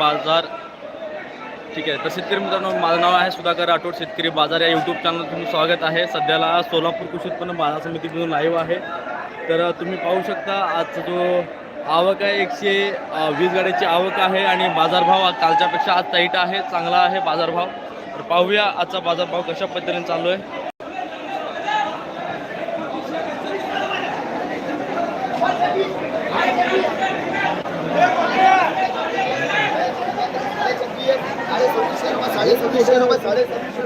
बाजार. ठीक आहे. तर शेतकरी मित्रांनो माझं नाव आहे सुधाकर राठोड शेतकरी बाजार या यूट्यूब चॅनल तुम्ही स्वागत आहे. सध्याला सोलापूर कृषी उत्पन्न बाजार समितीमधून लाईव्ह आहे. तर तुम्ही पाहू शकता आजचा जो आवक आहे एकशे वीस गाड्याची आवक आहे आणि बाजारभाव आज कालच्यापेक्षा आज टाईट आहे चांगला आहे बाजारभाव. तर पाहूया आजचा बाजारभाव कशा पद्धतीने चालू आहे. सत्ताईसशे रुपये साडे सव्वीसशे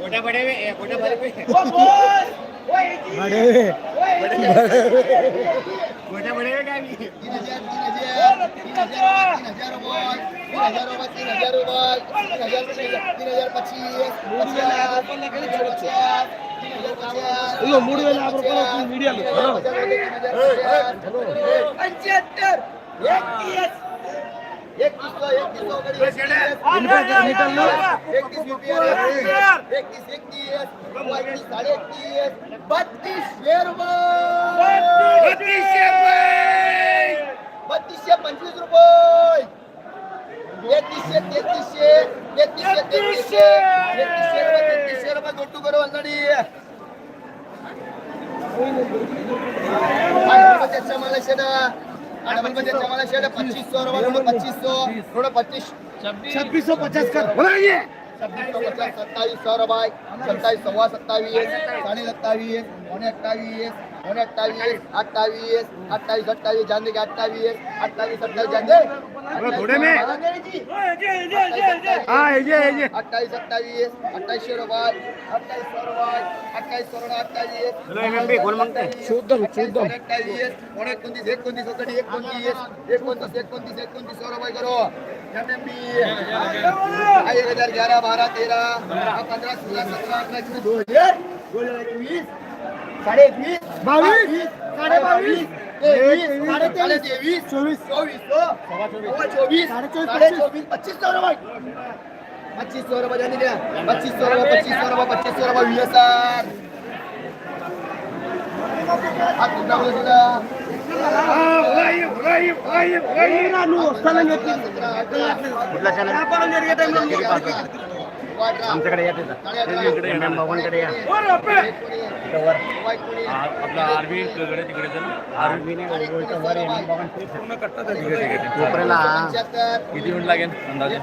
મોટા પડે મોટા પડે बड़े बड़े बड़े बड़े ¡Mira, ya lo voy! ¡Mira, ya lo voy! ¡Mira, ya lo voy! ¡Mira, ya lo voy! ¡Mira, ya lo voy! ¡Mira, ya lo voy! ¡Mira, ya lo voy! ¡Mira, ya lo voy! ¡Mira, ya lo voy! ¡Mira, ya lo voy! ¡Mira, ya lo voy! ¡Mira, ya lo voy! बत्तीसशे रुपये पंचवीस रुपये. तेहतीसशे तेहतीसशे तेहतीसशे तेहतीसशे. तेहतीसशे रुपये तेहतीसशे रुपये गोटू करू shade. Shade पच्चीस सौ रुपये पच्चीस सौ थोडं पच्चीस. छब्बीस. सौ पचास कर. बोलाइए छब्बीस सौ पचास सत्तावीस सौ रुपये. सत्तावीस सव्वा सत्तावीस. साडे सत्तावीस. पौने अठ्ठावीस अठ्ठावीस अठ्ठावीस अठ्ठावीस जांदे अठ्ठावीस अठ्ठावीस अठ्ठावीस जांदे थोडे में. अठ्ठावीस अठ्ठावीस अठ्ठावीस शोरवाल अठ्ठावीस शोरवाल अठ्ठावीस सोळा अठ्ठावीस अठ्ठावीस एकोणतीस एकोणतीस ओकडी एकोणतीस एकोणतीस एकोणतीस एकोणतीस सोळा करो. एक हजार ग्यारह बारह तेरह पंद्रह सोलह सत्रह अठारह दो हजार दो हजार इक्कीस साडे एकवीस बावीस, साडे बावीस साडे तेवीस, तेवीस चोवीस, चोवीस सव्वा चोवीस साडे चोवीस, पच्चीस. चोवीस पच्चीस. सौ रुपये पच्चीस सौ रुपये जाने दिया. पच्चीस सौ रुपये पच्चीस सौ रुपये पच्चीस सौ रुपये वीस येते कुठला चॅनल? आमच्याकडे या तिथं. बाबांकडे या. आपलं. आपला आर्मी तिकडे तिकडे आर्मी कोपऱ्याला किती मिनिट लागेल अंदाजे?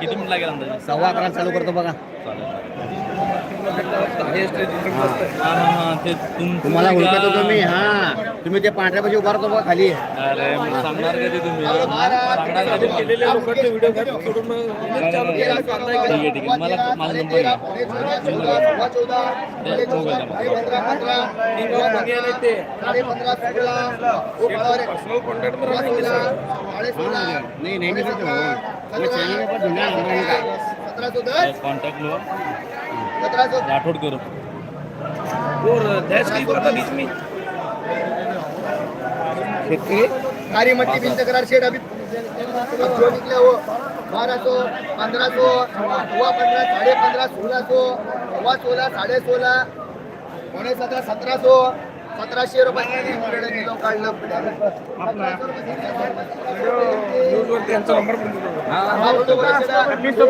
किती मिनिट लागेल अंदाजे? सव्वा अकरा चालू करतो बघा. हां ते तुम्हाला तुम्ही हा मी हां. तुम्ही ते पांढऱ्या पैसे उभारतो बघा खाली अरे सांगणार नाही नाही कॉन्टॅक्ट लो. राठोड करू. बीच में शेतकरी. सारी मट्टी बिन तक्रार शेड अभी जो निकले हो बारह सौ पंद्रह सौ हुआ पंद्रह साढ़े पंद्रह सोलह सौ हुआ सोलह साढ़े सोलह पौने सतरा सतरा सौ सतराशे रुपये काढलं त्यांचा नंबर छब्बीस सौ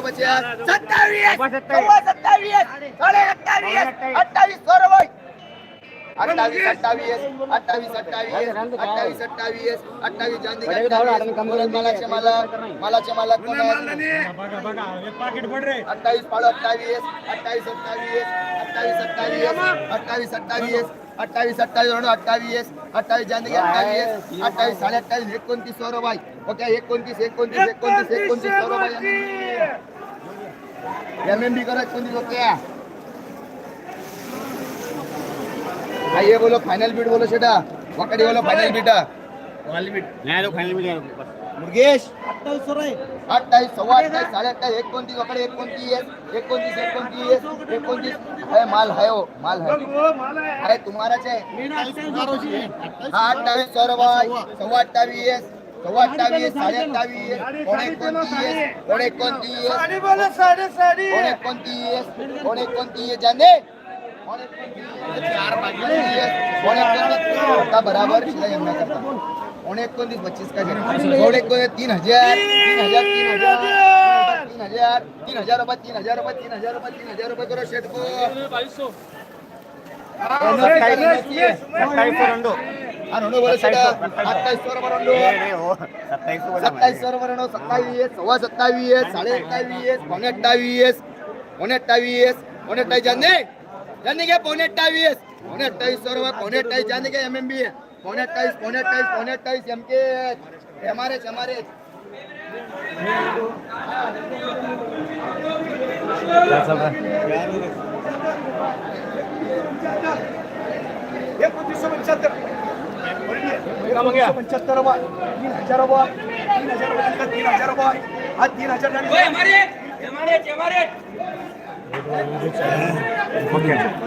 पचास सत्तावीस सत्तावीस अठ्ठावीस अठ्ठावीस अठ्ठावीस अठ्ठावीस अठ्ठावीस अठ्ठावीस अठ्ठावीस अठ्ठावीस अठ्ठावीस जांदी मालाचे मालक मालाचे मालक? अठ्ठावीस पाडो अठ्ठावीस अठ्ठावीस अठ्ठावीस अठ्ठावीस अठ्ठावीस अठ्ठावीस अठ्ठावीस अठ्ठावीस अठ्ठावीस म्हणून अठ्ठावीस अठ्ठावीस जांदी अठ्ठावीस अठ्ठावीस साडे अठ्ठावीस एकोणतीस सौ रुपये ओके एकोणतीस एकोणतीस एकोणतीस एकोणतीस सौ रुपये एम एम बी करो एकोणतीस ओके हाँ ये बोलो फाइनल बीट बोलो सेटा वकड़ी बोलो फाइनल बीटा मुरगेश. अठ्ठावीस सव्वा अठ्ठावीस साडे अठ्ठावीस एकोणतीस वकडे एकोणतीस एकोणतीस एकोणतीस एकोणतीस. है माल है हो माल है आहे तुम्हाराच आहे. हा अठ्ठावीस सौ भाई. सव्वा अठ्ठावीस सव्वा अठ्ठावीस साडे अठ्ठावीस कोणे एकोणतीस कोणे एकोणतीस कोणे एकोणतीस कोणे एकोणतीस जाने. का बराबर शिला यंदा करता एकोणतीस पच्चीस का तीन हजार तीन हजार तीन हजार तीन हजार तीन हजार रुपये तीन हजार रुपये तीन हजार रुपये तीन हजार रुपये करो शेट को सत्तावीस बरोबर सत्तावीस सव्वा सत्तावीस साडे अठ्ठावीस पावणे अठ्ठावीस पावणे अठ्ठावीस पावणे अठ्ठावीस जाने जाने घ्या पावणे अठ्ठावीस पावणे अठ्ठावीस बरोबर पावणे अठ्ठावीस जाने घ्या एम एम बी पावणे अठ्ठावीस पावणे अठ्ठावीस पावणे अठ्ठावीस M K M R H M R H एकोणतीसशे पंच्याहत्तर पंच्याहत्तर रुपये तीन हजार रुपये तीन हजार रुपये तीन हजार रुपये हा तीन हजार झाले.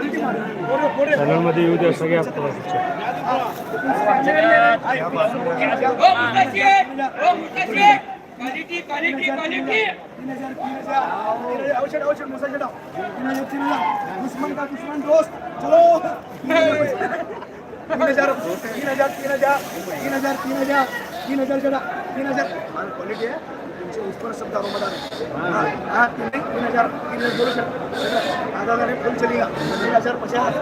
चॅनलमध्ये येऊ द्या प्रकारचे तीन हज़ार तीन हज़ार तीन हज़ार तीन हज़ार तीन हज़ार तीन हज़ार क्वालिटी है तुमचे उस पर सब दारों बता हाँ हाँ तीन तीन हजार तीन हजार बोलो सर आधा हजार फुल चलेगा। तीन हजार पचास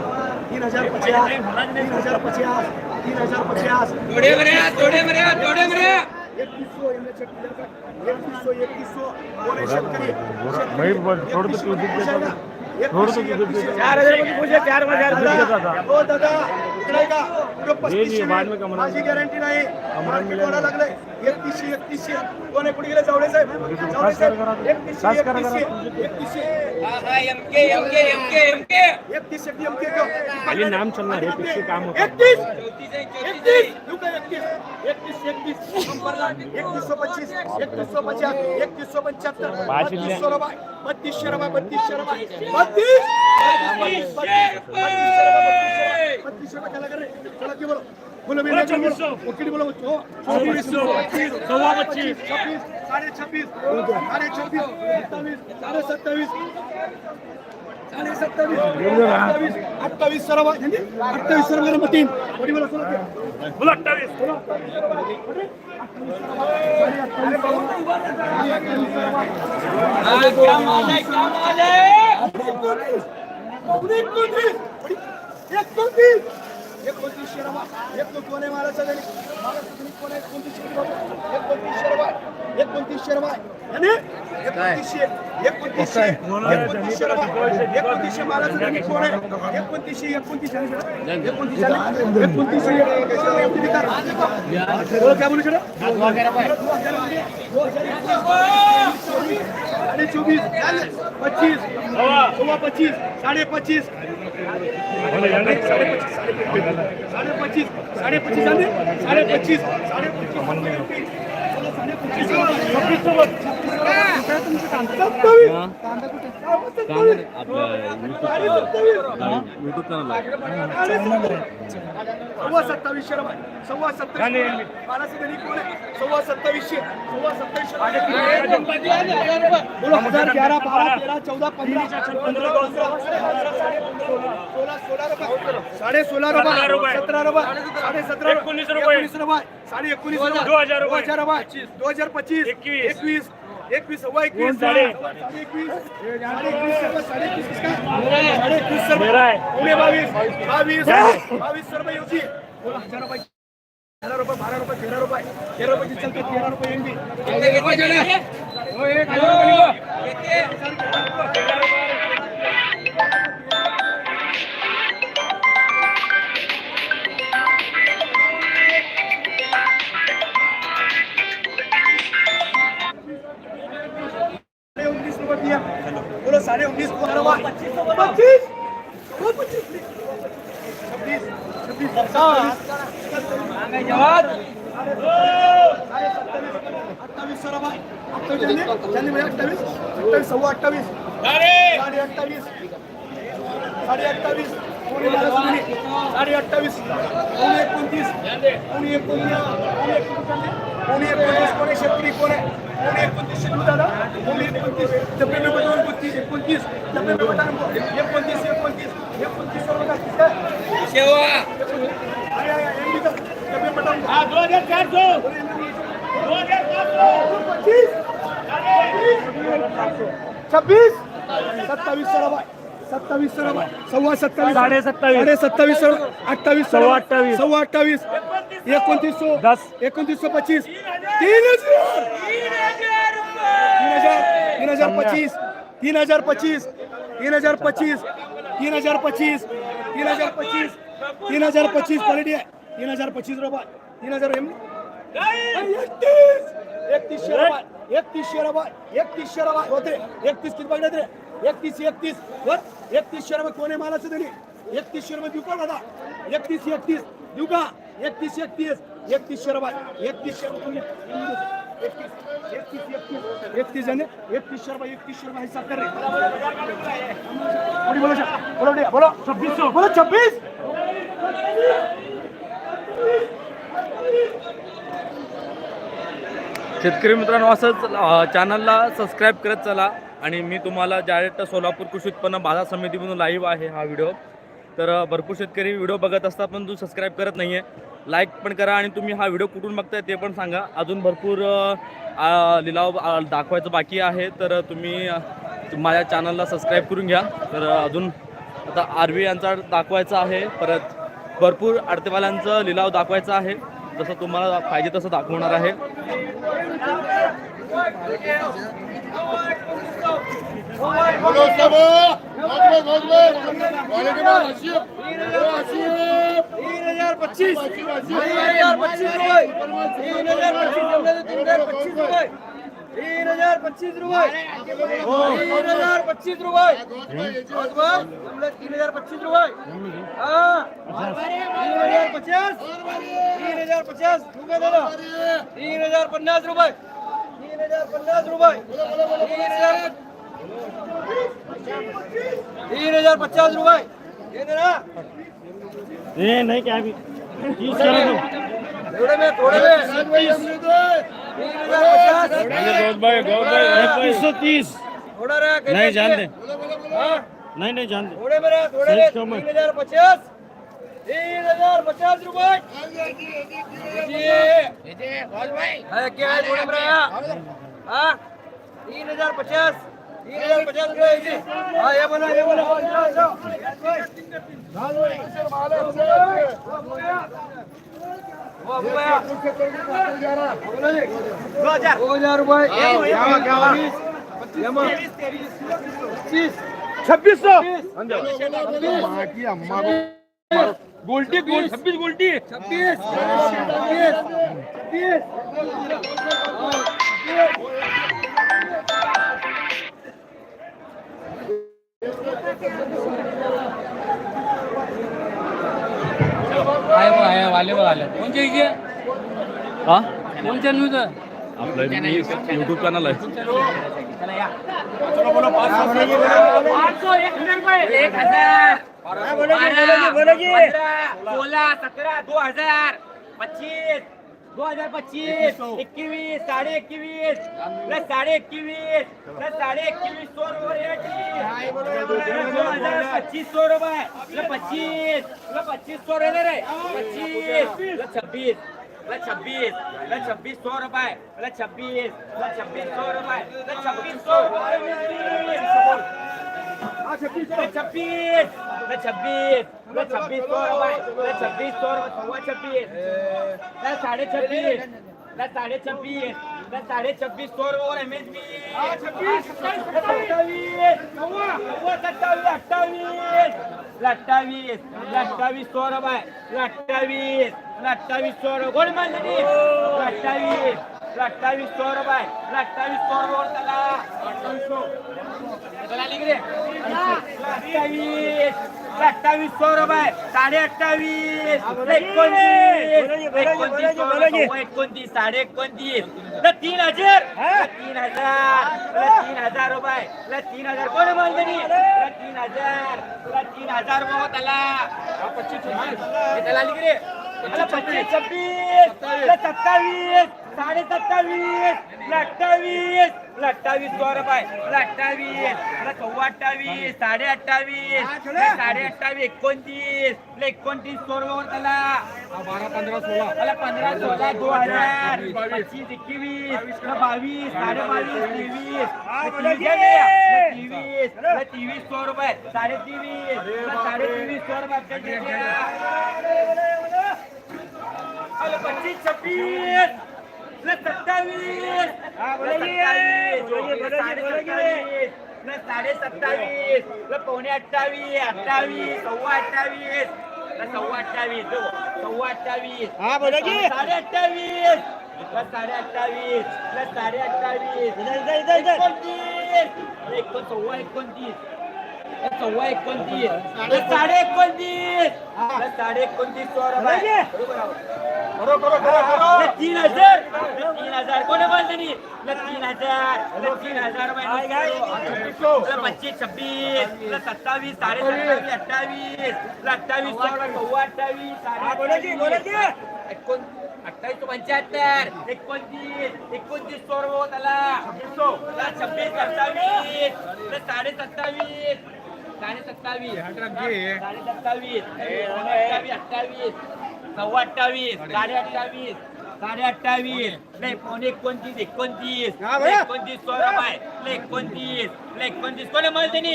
तीन हजार पचास तीन हजार पचास तीन हजार पचास। एकतीस सौ एकतीस सौ एकतीस सौ बोले शेतकरी भाई, बोल, थोडं तर तू दूध देता का? थोडं तर तू दूध देता का? चार हजारमध्ये पूछे चार हजार दूध देता का? हो दादा इकडे का तो पस्तीसशे ये बाद में कमरा- माझी गॅरंटी नाही मार्केट मिळालं. वाढा लागलंय एकतीसशे एकतीसशे कोण आहे पुढे गेले? जावडे साहेब. जावडे खास करा करा. साहेब एकतीसशे खास करा करा. एकतीसशे एकतीसशे एकतीस खाली नाम चलणार आहे पिक्चर काम होतं. एकतीस एकतीस येऊ का एकतीस एकतीस एकतीस नंबरला एकतीस सौ पच्चीस. एकतीस सौ पचास. एकतीस सौ पंच्याहत्तर. बत्तीस सौ रुपये. बत्तीसशे रुपये बत्तीसशे रुपये बत्तीस. बत्तीसशे रुपये चला करे चला की बोलो बोलो मेरे बोलो वकील बोलो हो. चोवीस सौ, सव्वा पच्चीस. छब्बीस. साढ़े छब्बीस. साढ़े छब्बीस. सत्तावीस. साढ़े सत्तावीस. साढ़े सत्तावीस. अठ्ठावीस अठ्ठावीस सर्व. अठ्ठावीस सर्व नंबर तीन. कोणी बोला सोळा बोला अठ्ठावीस. एकोणतीसशे रवा एक कोणे मालाचा झाली कोणे एकोणतीसशे एकोणतीसशे रवा एकोणतीसशे रवा आणि एकोणतीसशे एकोणतीसशे एकोणतीसशे एकोणतीसशे झाली कोण आहे एकोणतीसशे एकोणतीसशे एकोणतीसशे एकोणतीसशे चोवीस पच्चीस सव्वा पच्चीस साडे पच्चीस साडे पच्चीस साडे पच्चीस साडे पच्चीस झाले साडे पच्चीस सव्वा सत्तावीसशे सव्वा सत्तावीसशे बाराशे गणी कोण आहे? सव्वा सत्तावीसशे सव्वा हजार तेरह चौदह पंद्रह पंद्रह सोळा सोळा रुपये. साडे सोळा रुपये. सतरा रुपये. साडे सतरा एकोणीस रुपये. एकोणीस रुपये. साडे एकोणीस रुपये. दो हजार रुपये. दो हजार रुपये. दो हजार पच्चीस. एकवीस. एकवीस सव्वा एकवीस. साडे. एकवीस साडे? एकवीस. रुपये, साडे एकवीस? साडे एकवीस है. पुणे बावीस बावीस बावीस रुपये येऊची बोला हजार रुपये तेरा रुपये बारा रुपये तेरा रुपये. तेरा रुपये चलते तेरा रुपये अठ्ठावीस चांदी अठ्ठावीस सव्वा अठ्ठावीस साडे अठ्ठावीस साडे अठ्ठावीस कोणी साडे अठ्ठावीस कोणी एकोणतीस कोणी एकोणतीस कोणी एकोणतीस कोणी शेतकरी कोण आहे कोणी एकोणतीस शेतकरी दादा कोणी एकोणतीस डबे में एकोणतीस एकोणतीस एकोणतीस एकोणतीस छब्बीस सत्तावीस सौ सत्तावीस सौ सव्वा सत्तावीस साडे सत्तावीस. साडे सत्तावीस अठ्ठावीस सव्वा अठ्ठावीस. सव्वा अठ्ठावीस एकोणतीस दस. एकोणतीस सौ पच्चीस तीन हजार तीन हजार तीन हजार पच्चीस तीन हजार पच्चीस तीन हजार पच्चीस तीन हजार पच्चीस तीन हजार पच्चीस तीन हजार पच्चीस क्वालिटी आहे. तीन हजार पच्चीस रुपये तीन हजार एम एकतीस एकतीसशे रुपये एकतीसशे रुपये एकतीसशे रुपये होते. एकतीस किती बघण्यात रे? एकतीस एकतीस. वर एकतीसशे रुपये कोणी मालाचं तरी एकतीसशे रुपये देऊ का दादा? एकतीस एकतीस. देऊ का? एकतीस एकतीस. एकतीसशे रुपये एकतीसशे रुपये एकतीस. एकतीस जण एकतीसशे रुपये एकतीसशे रुपये हिसाब कर रे कोणी बोलो शा- बोलो रे, बोलो. छब्बीस बोलो छब्बीस. शेतकरी मित्रांनो असंच चॅनलला सबस्क्राईब करत चला. आणि मी तुम्हाला डायरेक्ट सोलापूर कृषी उत्पन्न बाजार समितीमधून लाईव्ह आहे हा व्हिडिओ तर भरपूर शेतकरी व्हिडिओ बघत असतात पण तू सबस्क्राईब करत नाही आहे लाईक पण करा आणि तुम्ही हा व्हिडिओ कुठून बघताय ते पण सांगा. अजून भरपूर लिलाव दाखवायचं बाकी आहे. तर तुम्ही माझ्या चॅनलला सबस्क्राईब करून घ्या. तर अजून आता आर व्ही यांचा दाखवायचा आहे. परत भरपूर आडतेवाल्यांचं लिलाव दाखवायचा आहे. जसं तुम्हाला पाहिजे तसं दाखवणार आहे. तीन हजार पच्चीस तीन हजार पच्चीस रुपये तीन हजार पच्चीस तीन हजार पच्चीस रुपये तीन हजार पच्चीस रुपये तीन हजार पच्चीस रुपये तीन हजार पच्चीस रुपये तीन हजार पचास तीन हजार पचास रुपये दादा तीन हजार पन्नास रुपये. तीन हजार पन्नास रुपये. तीन हजार तीन हजार पचास रुपये ये नाही काय तू. थोड़े में थोड़े में. सौ तीस। थोड़ा रहा नहीं जान? दे। हाँ, नाही नाही जान दे। थोड़े में रहा थोड़े में। तीन हजार पचास. तीन हजार पचास रुपए। है क्या है थोड़े में रहा हाँ? तीन हजार पचास। तीन हजार पचास रुपए जी हाँ ये बोला ये बोला। जाओ, जाओ। वो अबू भैया बोलो जी। दो हजार रुपए पच्चीस छब्बीस सौ। गोल्टी गोल छब्बीस गोल्टी. छब्बीस. छब्बीस वाले बघ आले. कोणच्या इथे? हा? कोणच्या न्यूज? आपलं यूट्यूब चॅनल आहे. एक हजार. सोळा सतरा दो हजार पच्चीस दो हजार पच्चीस एकवीस. साडे एकवीस प्लस साडे एकवीस प्लस साडे एकवीस सौ रुपये दो हजार पच्चीस सौ रुपये पच्चीस पच्चीस सौ रुपये रे पच्चीस छब्बीस प्लस छब्बीस प्लस छब्बीस सौ रुपये प्लस छब्बीस प्लस छब्बीस सौ रुपये प्लस छब्बीस सौ छब्बीस छब्बीस छब्बीस सौ रुपये छब्बीस सौ रुपये सव्वा छब्बीस साढ़े छब्बीस साढ़े छब्बीस साढ़े छब्बीस सौ और एम एच बी सत्तावीस सत्तावीस अट्ठावीस अट्ठावीस अट्ठावीस सौ रुपये अट्ठावीस अट्ठावीस सौ रुपये गोल मानली अट्ठावीस अट्ठावीस सौ रुपये अट्ठावीस सौ रुपये रे? अठ्ठावीस. अठ्ठावीस सौ रुपये साडे अठ्ठावीस एकोणतीस. एकोणतीस साडे एकोणतीस. तीन हजार. तीन हजार. तीन हजार रुपये तीन हजार. कोण ला तीन हजार. तीन हजार रुपये त्याला. त्याला पच्चीस छब्बीस सत्तावीस साडे सत्तावीस अठ्ठावीस अठ्ठावीस रुपये ला अठ्ठावीस सव्वा अठ्ठावीस साडे अठ्ठावीस साडे अठ्ठावीस एकोणतीस एकोणतीस रुपये त्याला बारा पंधरा सोळा. पंधरा सोळा दोन हजार पच्चीस एकवीस बावीस साडे बावीस तेवीस. तेवीस तेवीस सौ रुपये साडे तेवीस साडे तेवीस पच्चीस छब्बीस ला सत्तावीस. साडे पावणे अठ्ठावीस. अठ्ठावीस. सव्वा अठ्ठावीस. सव्वा अठ्ठावीस. सव्वा अठ्ठावीस. साडे अठ्ठावीस. साडे अठ्ठावीस. ला साडे अठ्ठावीस. एकोणतीस. एकोण सव्वा एकोणतीस. सव्वा एकोणतीस. साडे एकोणतीस. साडे एकोणतीस तीन हजार. तीन हजार. कोणी बांधणी तीन हजार. तीन हजार पच्चीस छब्बीस. ला सत्तावीस साडे सत्तावीस. अठ्ठावीस. अठ्ठावीस सव्वा अठ्ठावीस एकोण अठ्ठावीस पंच्याहत्तर. एकोणतीस. एकोणतीस सौ रुपये त्याला. ला छब्बीस सत्तावीस. साडे सत्तावीस सत्तावीस. साडे सत्तावीस. अठ्ठावीस अठ्ठावीस. सव्वा अठ्ठावीस. साडे अठ्ठावीस. साडे अठ्ठावीस. लय पावणे एकोणतीस एकोणतीस. एकोणतीस सौ रुपये लय एकोणतीस. लय एकोणतीस. कोणी म्हणते नी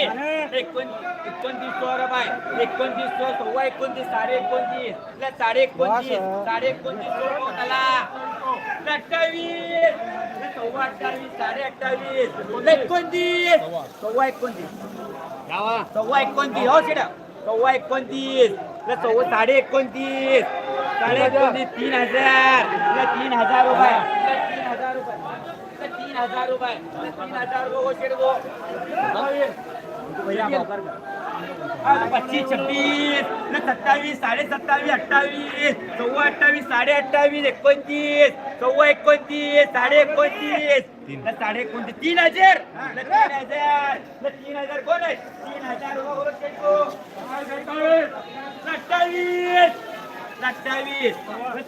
एकोणतीस एकोणतीस सौ रुपये एकोणतीस सौ सव्वा एकोणतीस साडे एकोणतीस. लय साडे एकोणतीस. साडे एकोणतीस सौ रुपये त्याला लय अठ्ठावीस. सव्वा अठ्ठावीस साडे अठ्ठावीस. एकोणतीस. सव्वा एकोणतीस. सव्वा एकोणतीस हो शेडा सव्वा एकोणतीस. सव्वा साडे एकोणतीस. साडे एकोणतीस तीन हजार. तीन हजार रुपये. तीन हजार रुपये. तीन हजार रुपये. तीन हजार रुपये हो शेड गो पच्चीस छब्बीस सत्तावीस साडे सत्तावीस अठ्ठावीस सव्वा अठ्ठावीस साडे अठ्ठावीस एकोणतीस सव्वा एकोणतीस साडे एकोणतीस साडे एकोणतीस तीन हजार. तीन हजार. तीन हजार कोण आहे? तीन अठ्ठावीस. अठ्ठावीस.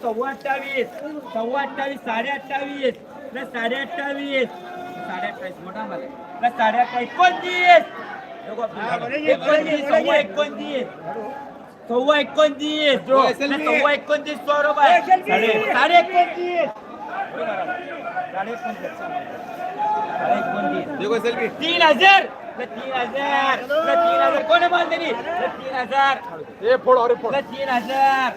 सव्वा अठ्ठावीस सव्वा अठ्ठावीस. साडे अठ्ठावीस साडे अठ्ठावीस साडे अठ्ठावीस मोठा मला साडे अठ्ठावीस एकोणतीस. एकोणतीस सव्वा एकोणतीस सव्वा एकोणतीस ला सव्वा एकोणतीस सौ साडे साडे एकोणतीस साडे तीन हजार तीन हजार तीन हजार कोणी बांधली ला तीन हजार ला तीन हजार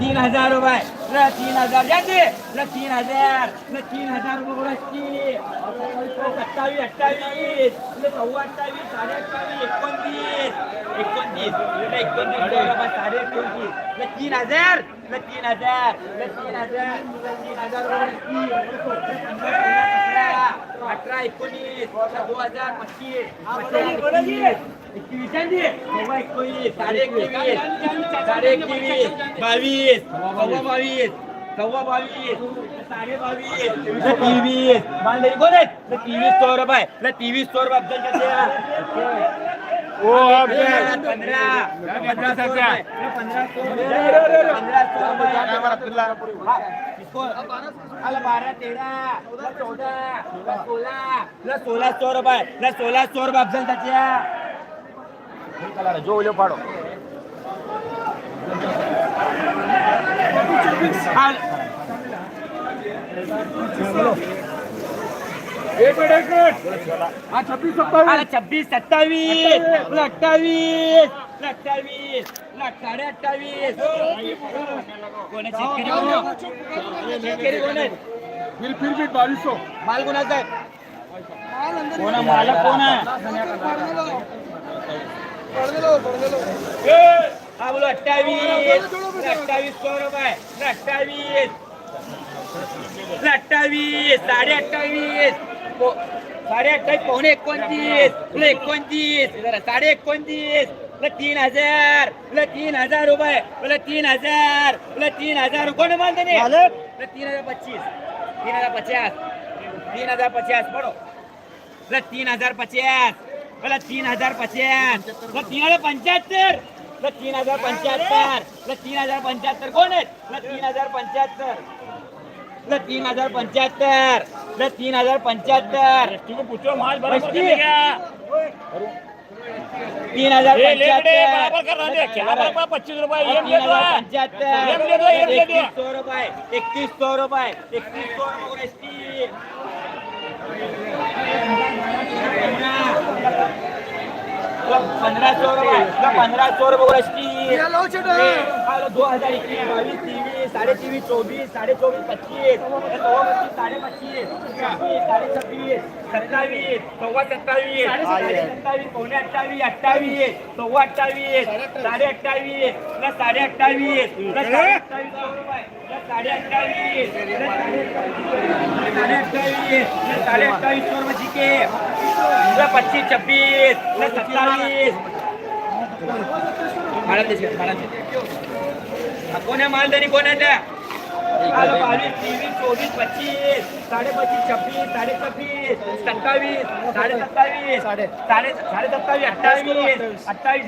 तीन हजार रुपये तीन हजार जाते ला तीन हजार तीन हजार रुपये बोलायची सत्तावीस अठ्ठावीस ला सव्वा अठ्ठावीस साडे अठ्ठावीस एकोणतीस एकोणतीस एकोणतीस साडे एकोणतीस ला तीन हजार. ला तीन हजार. ला तीन हजार. तीन हजार. अठरा. एकोणीस. दोन हजार सव्वा एकोणीस साडे एकवीस साडे एकवीस. बावीस. बावीस. सव्वा बावीस साडे बावीस तेवीस मानलेली कोण आहेत? तेवीस सौ रुपये तर तेवीस सौ रुपये अफजल का पंधरा. पंधरा सौ रुपये पंधरा सौ रुपये पंधरा सौ रुपये इसको आला बारा तेरा. ला चौदा. ला सोळा. ला सोळा सोळा सौ रुपये अफजल त्याच्या जो उल्यो पाडो छब्बीस सत्तावीस। अठ्ठावीस। अठ्ठावीस। साडे अठ्ठावीस। कोण आहे? शेतकरी कोण आहे? शेतकरी कोण आहेत माल कोणाचा आहे? कोण आहे? मालक कोण आहे? हा बोलो अठ्ठावीस. अठ्ठावीस सौ रुपये. अठ्ठावीस. अठ्ठावीस साडे अठ्ठावीस साडे अठ्ठावीस पावणे एकोणतीस तुला एकोणतीस साडे एकोणतीस बोला तीन हजार बोला तीन हजार रुपये बोला तीन हजार बोला तीन हजार कोण बोला तीन हजार पच्चीस तीन हजार पचास तीन हजार पचास पडो बोला तीन हजार पचास बोला तीन हजार पचास बोला तीन हजार पंच्याहत्तर बोला तीन हजार पंच्याहत्तर बोला तीन हजार पंच्याहत्तर कोण आहेत बोला तीन हजार पंच्याहत्तर तीन हजार पंच्याहत्तर. बोला तीन हजार पंच्याहत्तर. माल तीन हजार पंच्याहत्तर. पच्चीस रुपये तीन हजार पंच्याहत्तर. एकतीस सौ रुपये. एकतीस सौ रुपये. एकतीस सौ रुपये एसटी पंधरा. सौ रुपये. पंधरा सौ रुपये दो हजार एकवीस बावीस तेवीस. साडे तेवीस चोवीस साडे चोवीस पच्चीस सव्वा पच्चीस छब्बीस साडे छब्बीस सत्तावीस सव्वा सत्तावीस सत्तावीस पावणे अठ्ठावीस अठ्ठावीस सव्वा अठ्ठावीस साडे अठ्ठावीस। प्लस साडे अठ्ठावीस प्लस साडे अठ्ठावीस सौ रुपये प्लस साडे अठ्ठावीस साडे अठ्ठावीस साडे अठ्ठावीस सौ रुपये जीके प्लस पच्चीस छब्बीस प्लस सत्तावीस कोण आहे मालधारी कोण आहे त्या? आलं बावीस तेवीस चोवीस पच्चीस साडे पच्चीस छब्बीस साडे छब्बीस सत्तावीस साडे सत्तावीस साडे साडे सत्तावीस अठ्ठावीस अठ्ठावीस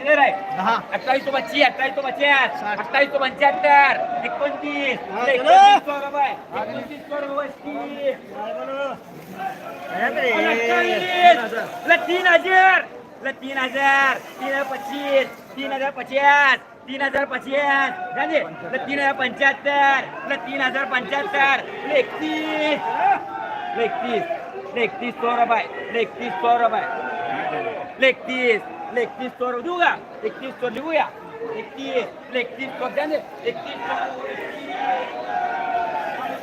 अठ्ठावीस तो पच्चीस अठ्ठावीस तो पचास अठ्ठावीस तो पंच्याहत्तर एकोणतीस. एकोणतीस तीन हजार ला तीन हजार. तीन हजार. पच्चीस. तीन हजार पचास. तीन हजार पचास झाले ला तीन हजार पंच्याहत्तर तीन हजार पंच्याहत्तर एकतीस एकतीस एकतीस सौ रुपये एकतीस सौ रुपये एकतीस एकतीस सौ देऊ का एकतीस सौ लिहूया एकतीस एकतीस सौ द्या एकतीस सौ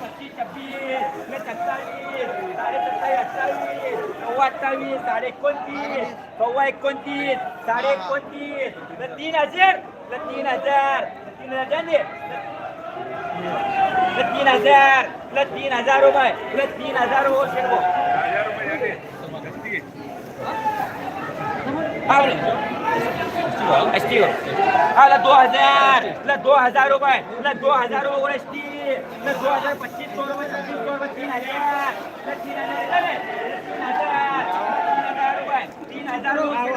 पच्चीस छब्बीस में सत्तावीस साडे सत्तावीस अठ्ठावीस सव्वा अठ्ठावीस साडे एकोणतीस सव्वा एकोणतीस साडे एकोणतीस न तीन हजार तीन हजार न तीन हजार दे न तीन हजार न तीन हजार रुपये न तीन हजार हो शेको एस टी आला दो हजार ला दो हजार रुपये ला दो हजार रुपये एस टी ला दो हजार पच्चीस सौ रुपये छब्बीस सौ रुपये तीन हजार ला तीन हजार झाले. तीन हजार तीन हजार रुपये तीन हजार रुपये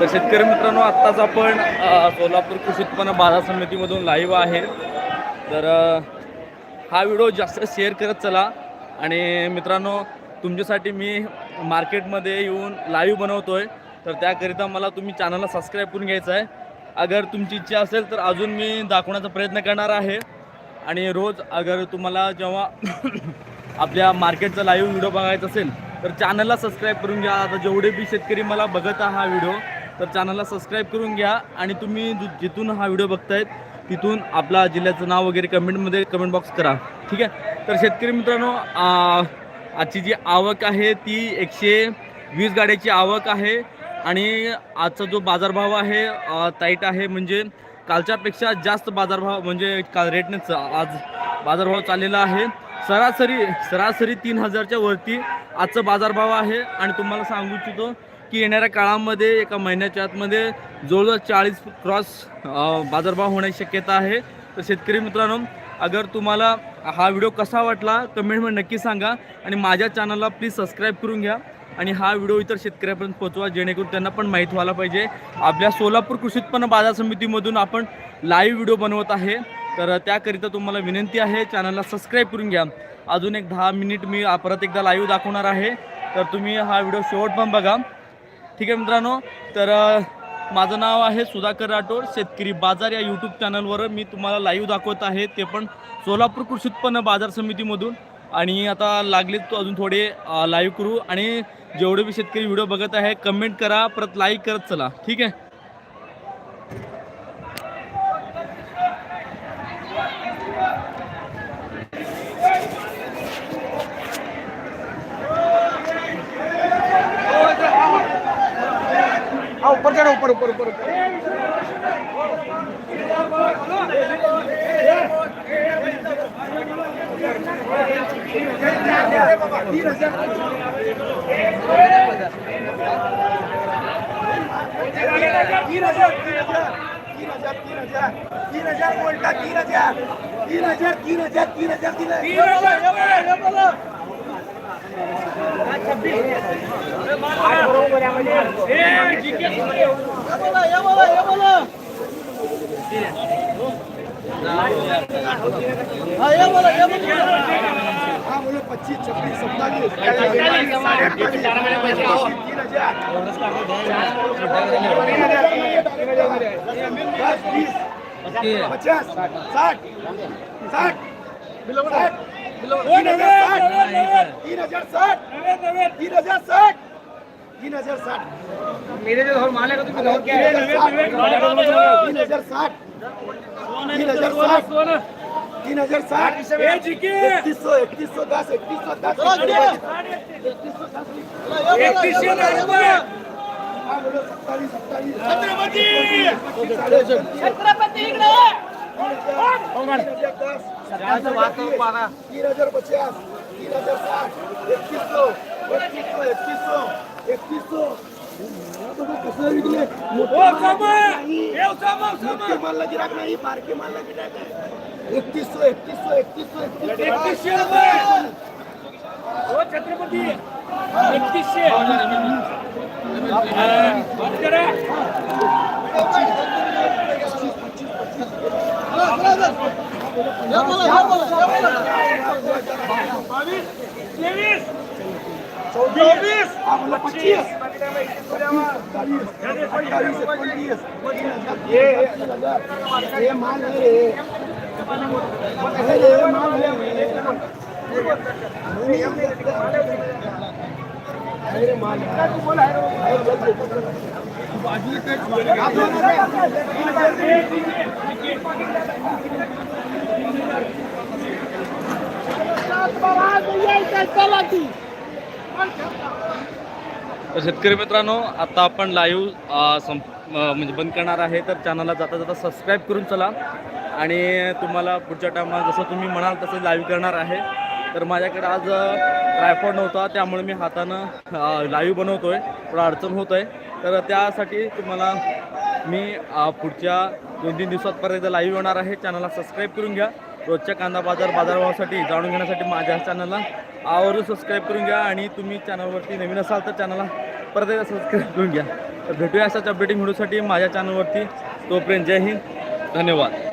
तर शेतकरी मित्रांनो आत्ताच आपण सोलापूर कृषी उत्पन्न बाजार समितीमधून लाईव्ह आहे. तर हा व्हिडिओ जास्त शेअर करत चला. आणि मित्रांनो तुमच्यासाठी मी मार्केटमध्ये येऊन लाईव्ह बनवतो आहे तर त्याकरिता मला तुम्ही चॅनलला सबस्क्राईब करून घ्यायचं आहे. अगर तुमची इच्छा असेल तर अजून मी दाखवण्याचा प्रयत्न करणार आहे. आणि रोज अगर तुम्हाला जेव्हा आपल्या मार्केटचा लाईव्ह व्हिडिओ बघायचा असेल तर चॅनलला सबस्क्राईब करून घ्या. आता जेवढे बी शेतकरी मला बघत आहे हा व्हिडिओ तर चॅनलला सबस्क्राईब करून घ्या आणि तुम्ही जिथून हा व्हिडिओ बघतायत तिथून आपला जिल्ह्याचं नाव वगैरे कमेंटमध्ये कमेंट बॉक्स करा. ठीक आहे? तर शेतकरी मित्रांनो आजची जी आवक आहे ती एकशे वीस गाड्याची आवक आहे आणि आजचा जो बाजारभाव आहे टाईट आहे म्हणजे कालच्यापेक्षा जास्त बाजारभाव म्हणजे काल रेटनेच आज बाजारभाव चाललेला आहे. सरासरी सरासरी तीन हजारच्या वरती आजचा बाजारभाव आहे आणि तुम्हाला सांगू इच्छितो की येणाऱ्या काळामध्ये एका महिन्याच्या आतमध्ये जवळजवळ चाळीस क्रॉस बाजारभाव होण्याची शक्यता आहे. तर शेतकरी मित्रांनो अगर तुम्हाला हा व्हिडिओ कसा वाटला कमेंटमध्ये नक्की सांगा आणि माझ्या चॅनलला प्लीज सबस्क्राईब करून घ्या आणि हा व्हिडिओ इतर शेतकऱ्यापर्यंत पोहोचवा जेणेकरून त्यांना पण माहीत व्हायला पाहिजे. आपल्या सोलापूर कृषी उत्पन्न बाजार समितीमधून आपण लाईव्ह व्हिडिओ बनवत आहे. तर त्याकरिता तुम्हाला विनंती आहे चॅनलला सबस्क्राईब करून घ्या. अजून एक दहा मिनिट मी परत एकदा लाईव्ह दाखवणार आहे. तर तुम्ही हा व्हिडिओ शेवट पण बघा. ठीक आहे मित्रांनो तर माझं नाव आहे सुधाकर राठोड शेतकरी बाजार या यूट्यूब चॅनलवर मी तुम्हाला लाईव्ह दाखवत आहे. ते पण सोलापूर कृषी उत्पन्न बाजार समितीमधून. आणि आता लागलेत तो अजून थोडे लाईव्ह करू. आणि जेवढे बी शेतकरी व्हिडिओ बघत आहे कमेंट करा परत लाईक करत चला. ठीक आहे हाँ ऊपर चढ़ो ऊपर ऊपर ऊपर ऊपर तीन हजार तीन हजार तीन हजार तीन हजार तीन हजार तीन हजार बोलता तीन हजार तीन हजार तीन हजार तीन हजार तीन हजार हाँ बोलो पच्चीस छब्बीस सत्ताईस तीन हजार तीन हजार साठ तीन हजार साठ तीन हजार साठ तीन हजार साठ मेरे जो धोर माले का तुम धोर तीन हजार साठ तीन हजार साठ तीन हजार साठ सौ इकतीस सौ दस इकतीस सौ दस इकतीस सौ दस हाँ बोलो सत्ताईस सत्ताईस छत्रपति तीन हजार पचास तीन हजार साठ. इक्कीस सौ. इक्कीस सौ. सौ. इक्कीस सौ. कसं विकले? मोठे मालला गिराक नाही बारके मालला गिराक आहे एकतीस सौ एकतीस सौ एकतीस सौ एकतीसशे छत्रपती! एकतीसशे! चौबीस पच्चीस सत्तावीस अठ्ठावीस एकोणतीस हे हे माल आहे रे तर शेतकरी मित्रांनो आता आपण लाईव्ह संप म्हणजे बंद करणार आहे. तर चॅनलला जाता जाता सबस्क्राईब करून चला. आणि तुम्हाला पुढच्या टायमाला जसं तुम्ही म्हणाल तसं लाईव्ह करणार आहे. तर माझ्याकडे आज ट्रायफॉड नव्हता. त्यामुळे मी हातानं लाईव्ह बनवतो आहे थोडा अडचण होत आहे तर त्यासाठी तुम्हाला मी पुढच्या दोन तीन दिवसातपर्यंत लाईव्ह होणार आहे. चॅनलला सबस्क्राईब करून घ्या. रोजच्या कांदा बाजार बाजारभावासाठी जाणून घेण्यासाठी माझ्या चॅनलला आवर्जून सबस्क्राईब करून घ्या आणि तुम्ही चॅनलवरती नवीन असाल तर चॅनलला परत एकदा सबस्क्राईब करून घ्या. तर भेटूया अशाच अपडेटिंग व्हिडिओसाठी माझ्या चॅनलवरती तोपर्यंत जय हिंद. धन्यवाद.